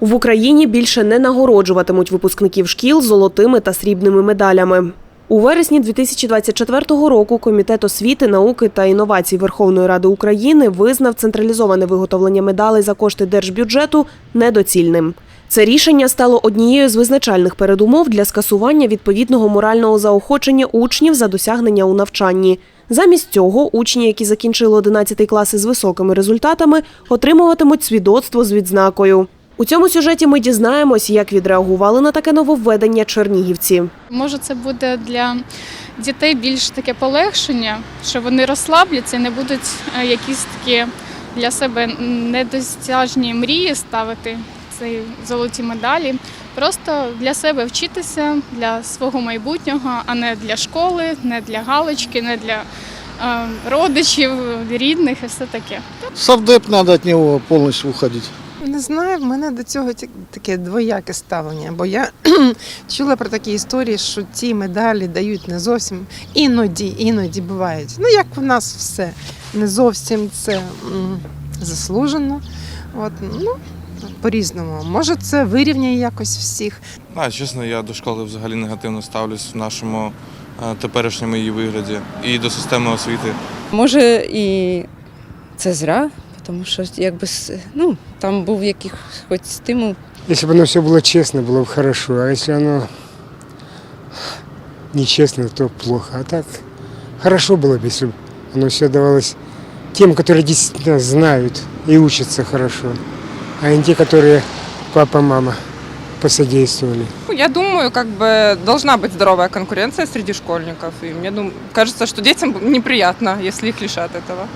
В Україні більше не нагороджуватимуть випускників шкіл золотими та срібними медалями. У вересні 2024 року Комітет освіти, науки та інновацій Верховної Ради України визнав централізоване виготовлення медалей за кошти держбюджету недоцільним. Це рішення стало однією з визначальних передумов для скасування відповідного морального заохочення учнів за досягнення у навчанні. Замість цього учні, які закінчили 11 класи з високими результатами, отримуватимуть свідоцтво з відзнакою. У цьому сюжеті ми дізнаємось, як відреагували на таке нововведення чернігівці. Може, це буде для дітей більш таке полегшення, що вони розслабляться і не будуть е, якісь такі для себе недосяжні мрії ставити ці золоті медалі. Просто для себе вчитися для свого майбутнього, а не для школи, не для галочки, не для е, родичів, рідних і все таке. Совдеп надо от него полностью уходить. Не знаю, в мене до цього таке двояке ставлення, бо я чула про такі історії, що ті медалі дають не зовсім іноді, іноді бувають. Ну як в нас все не зовсім це м, заслужено. От, ну, по-різному. Може, це вирівняє якось всіх. А, чесно, я до школи взагалі негативно ставлюсь в нашому е, теперішньому її вигляді і до системи освіти. Може, і це зря, тому що якби ну, там був якийсь хоч стимул. Если бы оно все было честно, было бы хорошо. А если оно нечестно, то плохо. А так хорошо было бы, если бы оно все давалось тем, которые действительно знают и учатся хорошо, а не те, которые папа, мама посодействовали. Ну, Я думаю, как бы должна быть здоровая конкуренция среди школьников. И мне дум- кажется, что детям неприятно, если их лишат этого.